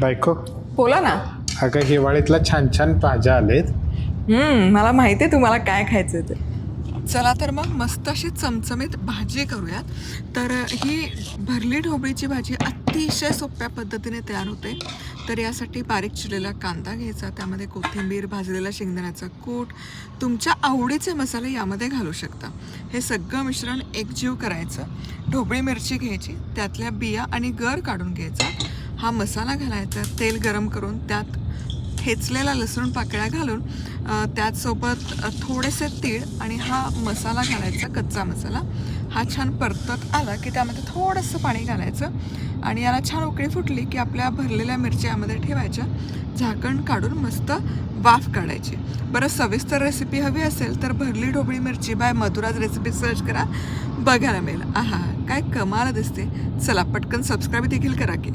बायको? बोला ना. अगं हिवाळीतला छान छान भाज्या आलेत. हम्म, मला माहिती आहे तुम्हाला काय खायचं ते. चला तर मग मस्त अशी चमचमीत भाजी करूयात. तर ही भरली ढोबळीची भाजी अतिशय सोप्या पद्धतीने तयार होते. तर यासाठी बारीक चिरलेला कांदा घ्यायचा त्यामध्ये कोथिंबीर भाजलेला शेंगदाण्याचा कूट तुमच्या आवडीचे मसाले यामध्ये घालू शकता. हे सगळं मिश्रण एकजीव करायचं. ढोबळी मिरची घ्यायची त्यातल्या बिया आणि गर काढून घ्यायचा. हा मसाला घालायचा तेल गरम करून त्यात ठेचलेला लसूण पाकळ्या घालून त्याचसोबत थोडेसे तीळ आणि हा मसाला घालायचा कच्चा मसाला. हा छान परतत आला की त्यामध्ये थोडंसं पाणी घालायचं आणि याला छान उकळी फुटली की आपल्या भरलेल्या मिरच्या यामध्ये ठेवायच्या झाकण काढून मस्त वाफ काढायची. बरं सविस्तर रेसिपी हवी असेल तर भरली ढोबळी मिरची बाय मधुराज रेसिपी सर्च करा. बघायला मिळेल. आहा काय कमाल दिसते. चला पटकन सबस्क्राईब देखील करा की.